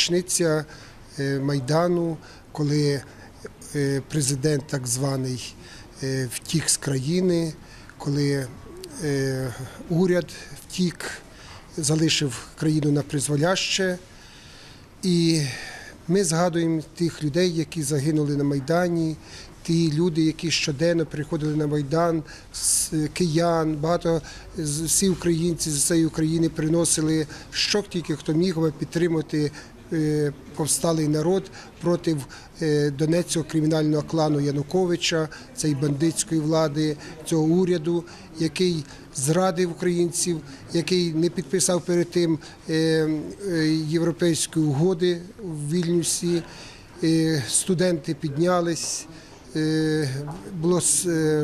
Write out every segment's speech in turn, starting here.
річниця е, Майдану, коли е, президент так званий е, втік з країни, коли уряд втік, залишив країну на призволяще. І ми згадуємо тих людей, які загинули на Майдані, ті люди, які щоденно приходили на Майдан, киян, багато всі українці з усієї України приносили що тільки хто міг аби підтримати повсталий народ проти е, донецького кримінального клану Януковича, цієї бандитської влади, цього уряду, який зрадив українців, який не підписав перед тим е, е, європейської угоди в Вільнюсі. Е, Студенти піднялись. Е, Була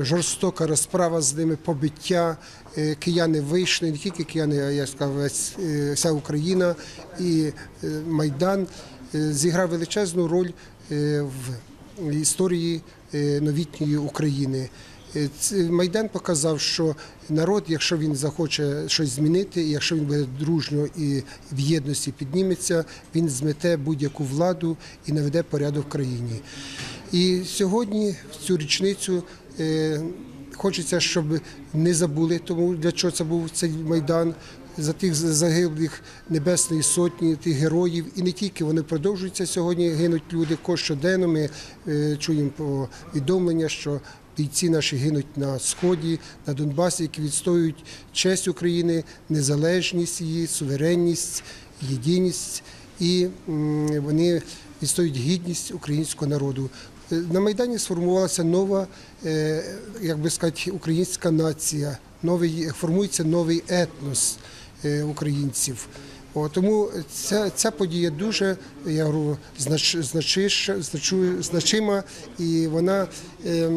жорстока розправа з ними, побиття. Е, Кияни вийшли, не тільки кияни, а я сказав, е, вся Україна і е, Майдан е, зіграв величезну роль е, в історії е, новітньої України. Е, Майдан показав, що народ, якщо він захоче щось змінити, якщо він буде дружньо і в єдності підніметься, він змете будь-яку владу і наведе порядок в країні. І сьогодні, в цю річницю, е, хочеться, щоб не забули, тому для чого це був цей майдан. За тих загиблих Небесної Сотні, тих героїв, і не тільки вони продовжуються сьогодні. Гинуть люди щоденно. Ми е, чуємо повідомлення, що бійці наші гинуть на сході, на Донбасі, які відстоюють честь України, незалежність її, суверенність, єдиність, і вони відстоюють гідність українського народу. Е, На Майдані сформувалася нова, е, як би сказати, українська нація. Новий формується новий етнос е, українців. О, тому ця, ця подія дуже я говорю, знач, значиш, значу, значима, і вона е,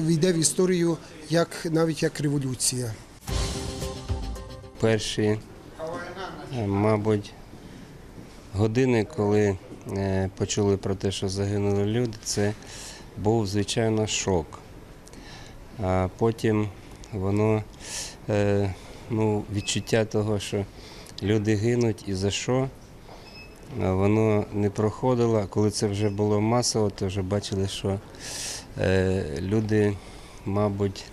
війде в історію як навіть як революція. перші, е, мабуть, години, коли е, почули про те, що загинули люди, це був, звичайно, шок. А потім воно, е, ну, відчуття того, що люди гинуть і за що, е, воно не проходило. Коли це вже було масово, то вже бачили, що е, люди, мабуть,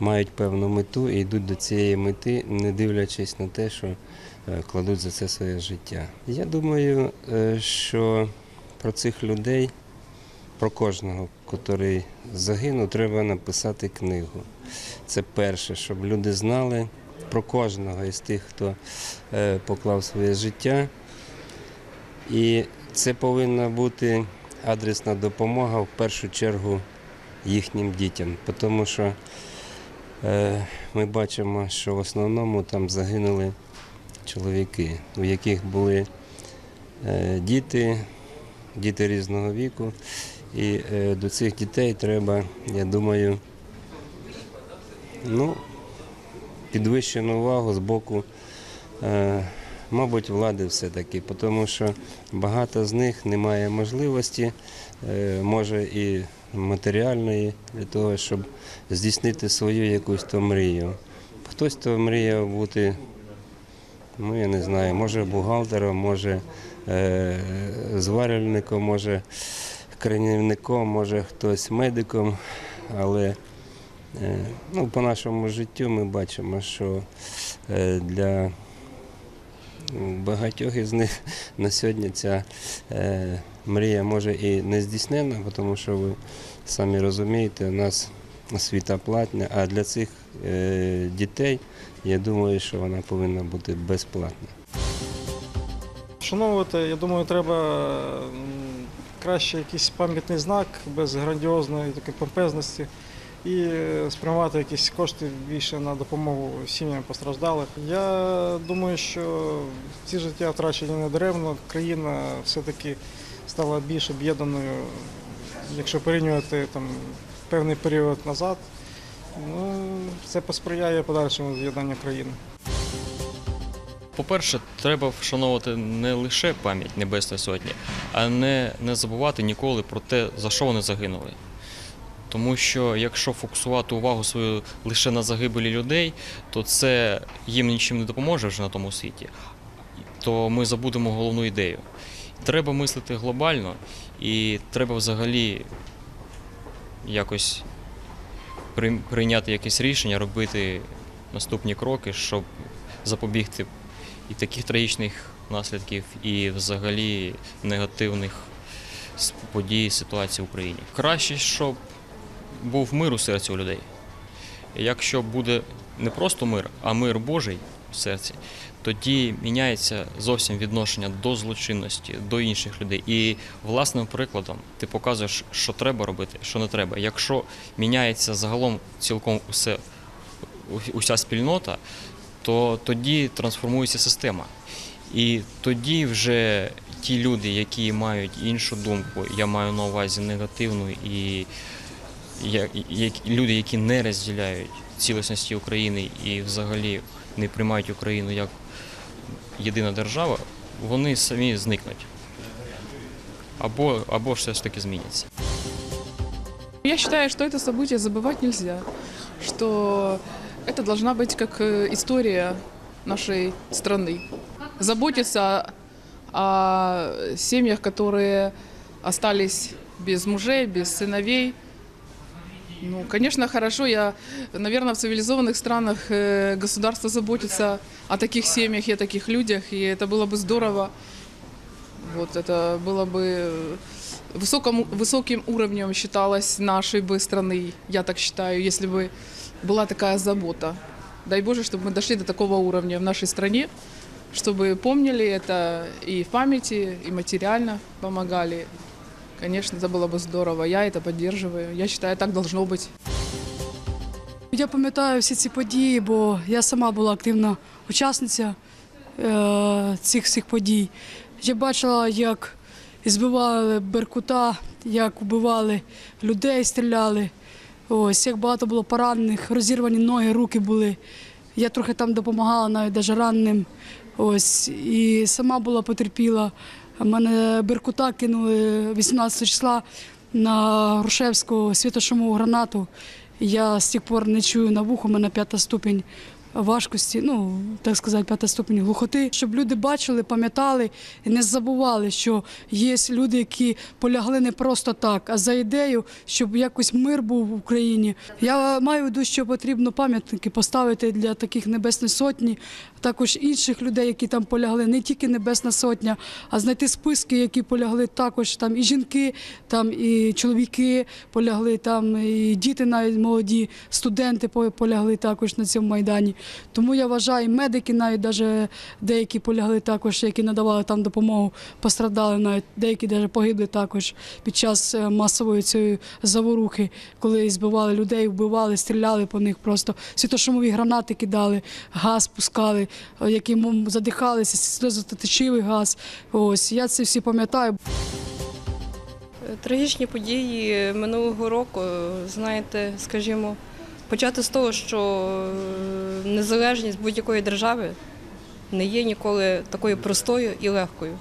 мають певну мету і йдуть до цієї мети, не дивлячись на те, що е, кладуть за це своє життя. Я думаю, е, що про цих людей, про кожного, який загинув, треба написати книгу. Це перше, щоб люди знали про кожного із тих, хто е, поклав своє життя. І це повинна бути адресна допомога в першу чергу їхнім дітям, тому що Е, Ми бачимо, що в основному там загинули чоловіки, у яких були е, діти, діти різного віку. І е, до цих дітей треба, я думаю, ну, підвищену увагу з боку, мабуть, влади все-таки, тому що багато з них не має можливості, е, може і матеріальної для того, щоб здійснити свою якусь то мрію. Хтось то мріяв бути, ну я не знаю, може бухгалтером, може е, зварювальником, може кранівником, може хтось медиком, але е, ну, по нашому життю ми бачимо, що е, для багатьох із них на сьогодні ця е, мрія може і не здійснена, тому що ви самі розумієте, у нас освіта платна, а для цих е, дітей я думаю, що вона повинна бути безплатна. Вшановувати, я думаю, треба краще якийсь пам'ятний знак без грандіозної такої помпезності і е, спрямувати якісь кошти більше на допомогу сім'ям постраждалих. Я думаю, що ці життя втрачені не даремно. Країна все-таки стала більш об'єднаною, якщо порівнювати там певний період назад. Ну, це посприяє подальшому з'єднанню країни. По-перше, треба вшановувати не лише пам'ять Небесної Сотні, а не, не забувати ніколи про те, за що вони загинули. Тому що якщо фокусувати увагу свою лише на загибелі людей, то це їм нічим не допоможе вже на тому світі. то ми забудемо головну ідею. Треба мислити глобально і треба взагалі якось прийняти якесь рішення, робити наступні кроки, щоб запобігти і таких трагічних наслідків, і взагалі негативних подій, ситуацій в Україні. Краще, щоб був мир у серці у людей. Якщо буде не просто мир, а мир Божий в серці, тоді міняється зовсім відношення до злочинності, до інших людей. І власним прикладом ти показуєш, що треба робити, що не треба. Якщо міняється загалом цілком усе, уся спільнота, то тоді трансформується система. І тоді вже ті люди, які мають іншу думку, я маю на увазі негативну і люди, які не розділяють цілісності України і взагалі не приймають Україну як єдина держава, вони самі зникнуть. Або, або ж все ж таки зміняться. Я считаю, что это событие забывать нельзя, что это должна быть как э, история нашей страны. Заботиться о семьях, которые остались без мужей, без сыновей. Ну, конечно, хорошо. Я, наверное, в цивилизованных странах э, государство заботится о таких семьях и о таких людях, и это было бы здорово. Вот это было бы э, высоком, высоким уровнем считалось нашей бы страны, я так считаю, если бы была такая забота. Дай Боже, чтобы мы дошли до такого уровня в нашей стране, чтобы помнили это и в памяти, и материально помогали. Конечно, это было бы здорово. Я это поддерживаю. Я считаю, так должно быть. Я пам'ятаю всі ці події, бо я сама була активна учасниця е, цих всіх подій. Я бачила, як збивали Беркута, як вбивали людей, стріляли. Ось як багато було поранених, розірвані ноги, руки були. Я трохи там допомагала навіть даже раненим. Ось і сама була потерпіла. Мене Беркута кинули 18 числа на Грушевську світошому гранату. Я з тих пор не чую на вухо, у мене п'ята ступінь важкості, ну так сказати, п'ята ступінь глухоти, щоб люди бачили, пам'ятали і не забували, що є люди, які полягли не просто так, а за ідею, щоб якось мир був в Україні. Я маю в що потрібно пам'ятники поставити для таких небесної сотні, також інших людей, які там полягли, не тільки Небесна Сотня, а знайти списки, які полягли також там і жінки, там і чоловіки полягли, там і діти навіть молоді, студенти по- полягли також на цьому майдані. Тому я вважаю, медики навіть даже деякі полягли також, які надавали там допомогу, пострадали навіть деякі навіть погибли також під час е, масової цієї заворухи, коли збивали людей, вбивали, стріляли по них просто світошумові гранати кидали, газ пускали, е, яким задихалися, сльозоточивий газ. Ось я це всі пам'ятаю. Трагічні події минулого року, знаєте, скажімо, почати з того, що е, незалежність будь-якої держави не є ніколи такою простою і легкою,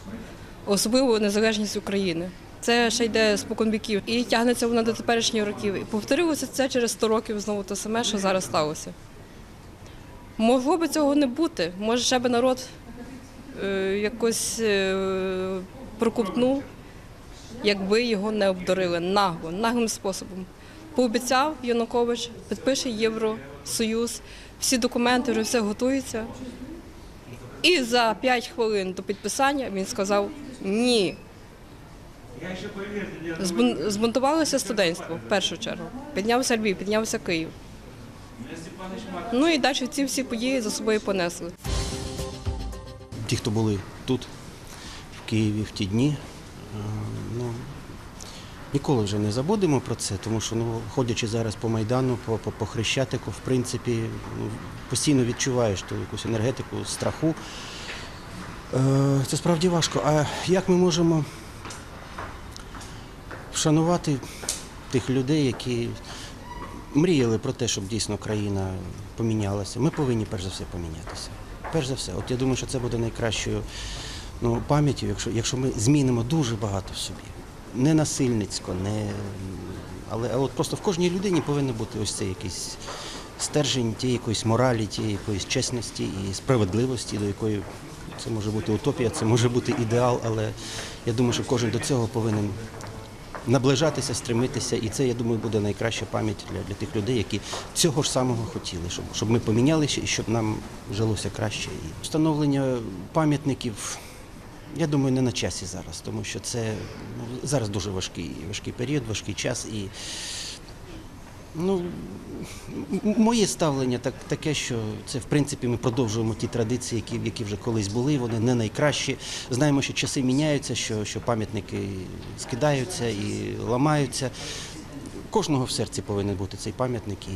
особливо незалежність України. Це ще йде спокон віків і тягнеться вона до теперішніх років. І повторилося це через 100 років знову те саме, що зараз сталося. Могло би цього не бути. Може, ще би народ е, якось е, проковтнув якби його не обдурили нагло, наглим способом. Пообіцяв Янукович, підпише Євросоюз, всі документи вже все готується. І за 5 хвилин до підписання він сказав ні. Збунтувалося студентство в першу чергу. Піднявся Львів, піднявся Київ. Ну і далі ці всі події за собою понесли. ті, хто були тут, в Києві в ті дні, е, ніколи вже не забудемо про це, тому що ну, ходячи зараз по Майдану, по, по, по Хрещатику, в принципі, ну, постійно відчуваєш ту якусь енергетику страху. Е, Це справді важко. А як ми можемо вшанувати тих людей, які мріяли про те, щоб дійсно країна помінялася? Ми повинні перш за все помінятися. Перш за все, от я думаю, що це буде найкращою ну, пам'яттю, якщо, якщо ми змінимо дуже багато в собі. Не насильницько, не... але а от просто в кожній людині повинен бути ось цей якийсь стержень тієї якоїсь моралі, тієї якоїсь чесності і справедливості, до якої Це може бути утопія, це може бути ідеал, але я думаю, що кожен до цього повинен наближатися, стремитися, і це, я думаю, буде найкраща пам'ять для, для тих людей, які цього ж самого хотіли, щоб, щоб ми помінялися і щоб нам жилося краще. І встановлення пам'ятників. Я думаю, не на часі зараз, тому що це ну, зараз дуже важкий, важкий період, важкий час. І ну, моє ставлення так, таке, що це в принципі ми продовжуємо ті традиції, які, які вже колись були, вони не найкращі. Знаємо, що часи міняються, що, що пам'ятники скидаються і ламаються. Кожного в серці повинен бути цей пам'ятник і,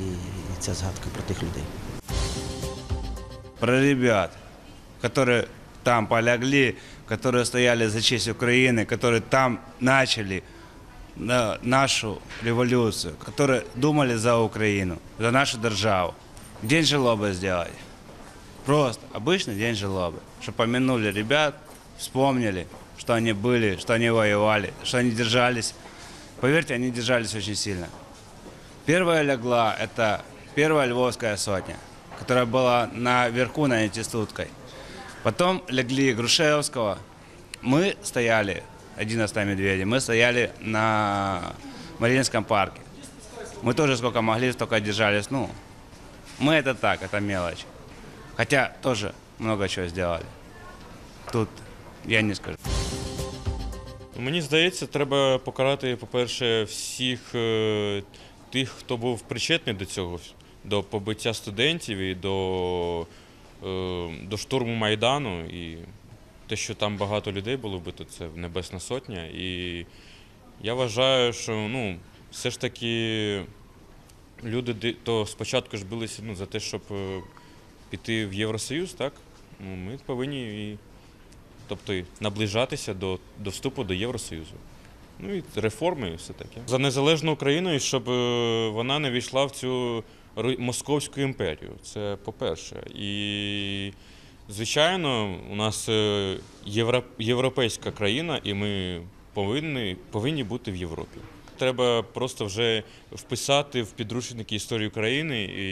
ця згадка про тих людей. про ребят, которые там полягли, которые стояли за честь Украины, которые там начали на- нашу революцию, которые думали за Украину, за нашу державу. День жалобы сделать. Просто обычный день жалобы. Чтобы помянули ребят, вспомнили, что они были, что они воевали, что они держались. Поверьте, они держались очень сильно. Первая легла, это первая Львовская сотня, которая была наверху на Антистудкой. Потом легли Грушевского. Мы стояли, 11 медведей, мы стояли на Мариинском парке. Мы тоже сколько могли, столько держались. Ну, мы это так, это мелочь. Хотя тоже много чего сделали. Тут я не скажу. Мені здається, треба покарати, по-перше, всіх е, тих, хто був причетний до цього, до побиття студентів і до, е, до штурму Майдану. І те, що там багато людей було вбито, це Небесна Сотня. І я вважаю, що ну, все ж таки люди то спочатку ж билися ну, за те, щоб е, піти в Євросоюз, так? Ну, ми повинні і тобто наближатися до, до вступу до Євросоюзу. Ну і реформи, і все таке. За незалежну Україну, і щоб е, вона не війшла в цю Московську імперію. Це по-перше. І, звичайно, у нас е, євро, європейська країна, і ми повинні, повинні бути в Європі. Треба просто вже вписати в підручники історії України, і,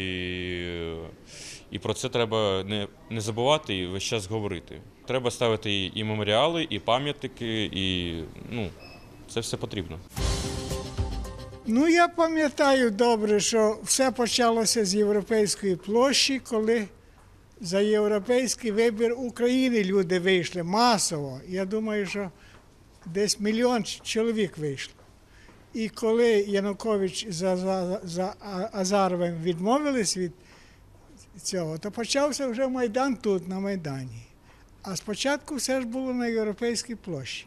і про це треба не, не забувати і весь час говорити. Треба ставити і меморіали, і пам'ятники, і ну, це все потрібно. Ну, я пам'ятаю добре, що все почалося з європейської площі, коли за європейський вибір України люди вийшли масово. Я думаю, що десь мільйон чоловік вийшло. І коли Янукович за, за, за Азаровим відмовились від цього, то почався вже Майдан тут, на Майдані. А спочатку все ж було на європейській площі.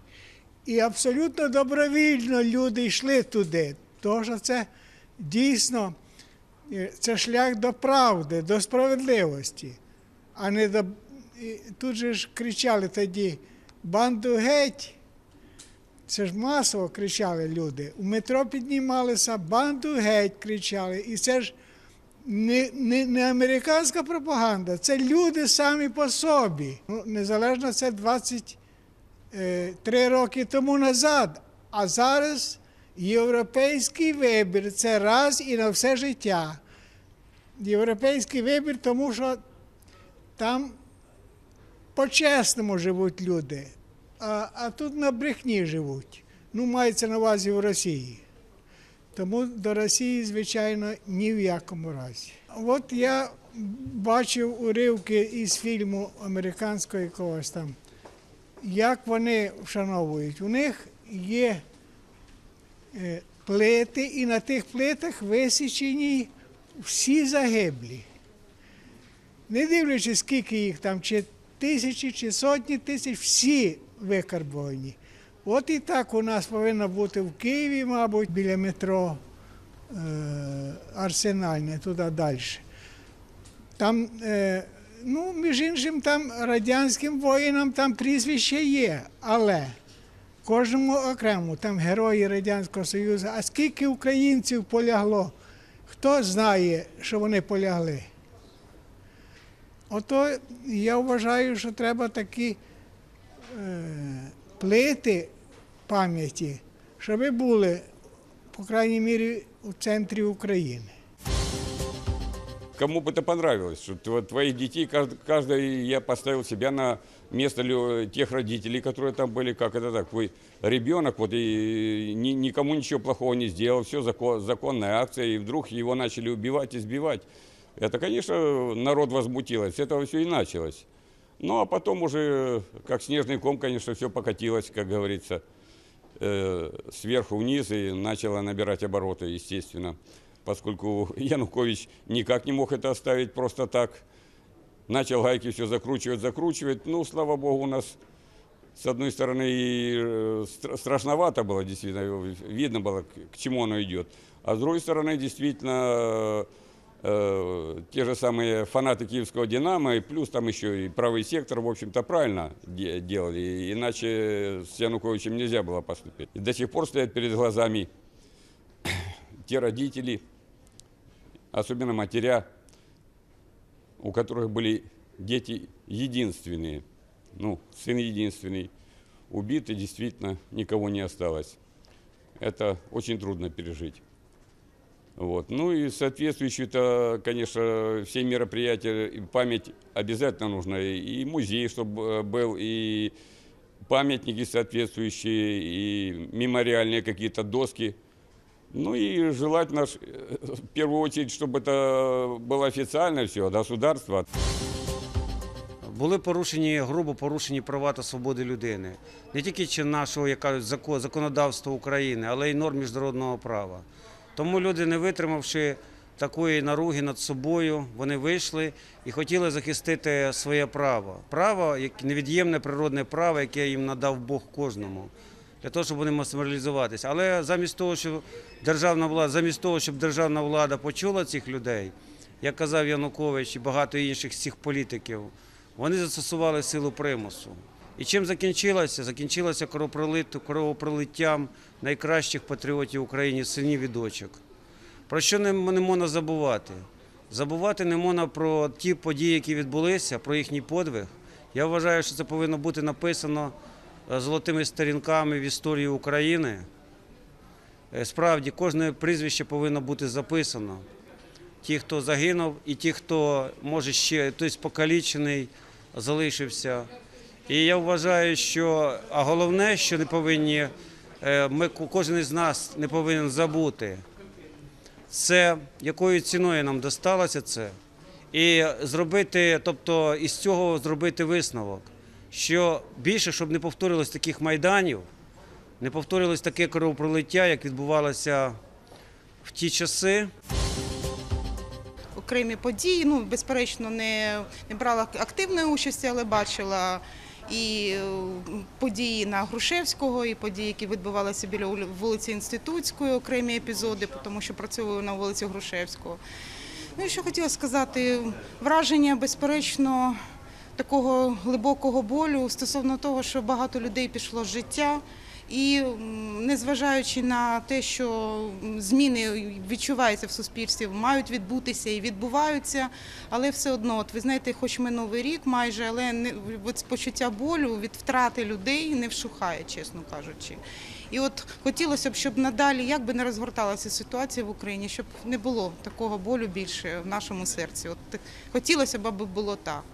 І абсолютно добровільно люди йшли туди. Тому що це дійсно е, це шлях до правди, до справедливості. А не до. Тут же ж кричали тоді банду геть. Це ж масово кричали люди. У метро піднімалися, банду геть кричали. І це ж не, не, не американська пропаганда, це люди самі по собі. Ну, незалежно це 20 е, роки тому назад. А зараз європейський вибір це раз і на все життя. Європейський вибір, тому що там по-чесному живуть люди, а, а тут на брехні живуть. Ну, мається на увазі в Росії. Тому до Росії, звичайно, ні в якому разі. От я бачив уривки із фільму американського якогось там як вони вшановують. У них є е, плити, і на тих плитах висічені всі загиблі. Не дивлячись, скільки їх там, чи тисячі, чи сотні тисяч, всі викарбовані. От і так у нас повинно бути в Києві, мабуть, біля метро е, Арсенальне, туди далі. Там, е, ну, між іншим, там радянським воїнам там прізвище є, але кожному окремо, там герої Радянського Союзу. А скільки українців полягло? Хто знає, що вони полягли? Ото я вважаю, що треба такі е, плити пам'яті, щоб були, по крайній мірі, у центрі України. кому бы это понравилось, что тво- твоих детей, кажд- каждый, я поставил себя на место лю- тех родителей, которые там были, как это так, твой ребенок, вот и ни- никому ничего плохого не сделал, все законная акция, и вдруг его начали убивать, избивать. Это, конечно, народ возмутилось, с этого все и началось. Ну, а потом уже, как снежный ком, конечно, все покатилось, как говорится, э, сверху вниз и начало набирать обороты, естественно. Поскольку Янукович никак не мог это оставить просто так. Начал гайки все закручивать, закручивать. Ну, слава богу, у нас с одной стороны и э, стра- страшновато было, действительно, видно было, к- чему оно идет. А с другой стороны, действительно, те же самые фанаты киевского «Динамо», и плюс там еще и правый сектор, в общем-то, правильно де- делали. Иначе с Януковичем нельзя было поступить. И до сих пор стоят перед глазами те родители, особенно матеря, у которых были дети единственные, ну, сын единственный, убит, и действительно никого не осталось. Это очень трудно пережить. Вот. Ну и соответствующие это, конечно, все мероприятия, и память обязательно нужна. И музей, чтобы был, и памятники соответствующие, и мемориальные какие-то доски. Ну и желательно, ж, э, в первую очередь, чтобы это было официально все, государство. Були порушені, грубо порушені права та свободи людини. Не тільки чи нашого, як кажуть, зако- законодавства України, але й норм міжнародного права. Тому люди, не витримавши такої наруги над собою, вони вийшли і хотіли захистити своє право. Право, як невід'ємне природне право, яке їм надав Бог кожному. Для того, щоб вони масималізуватися. Але замість того, щоб державна влада, замість того, щоб державна влада почула цих людей, як казав Янукович і багато інших цих політиків, вони застосували силу примусу. І чим закінчилося? Закінчилося кровопролит- кровопролиттям найкращих патріотів України, синів і дочок. Про що не, не можна забувати? Забувати не можна про ті події, які відбулися, про їхній подвиг. Я вважаю, що це повинно бути написано е, золотими сторінками в історії України. Е, Справді, кожне прізвище повинно бути записано. Ті, хто загинув, і ті, хто може ще хтось покалічений, залишився. І я вважаю, що а головне, що не повинні, е, ми кожен із нас не повинен забути, це якою ціною нам досталося це, і зробити, тобто із цього зробити висновок, що більше, щоб не повторилось таких майданів, не повторилось таке кровопролиття, як відбувалося в ті часи. окремі події. Ну, безперечно, не, не брала активної участі, але бачила і події на Грушевського, і події, які відбувалися біля вули- вулиці Інститутської, окремі епізоди, тому що працюю на вулиці Грушевського. Ну і що хотіла сказати, враження, безперечно, такого глибокого болю стосовно того, що багато людей пішло з життя. І незважаючи на те, що зміни відчуваються в суспільстві, мають відбутися і відбуваються, але все одно, от ви знаєте, хоч ми новий рік майже, але не от почуття болю від втрати людей не вщухає, чесно кажучи. І от хотілося б, щоб надалі, як би не розгорталася ситуація в Україні, щоб не було такого болю більше в нашому серці. От хотілося б, аби було так.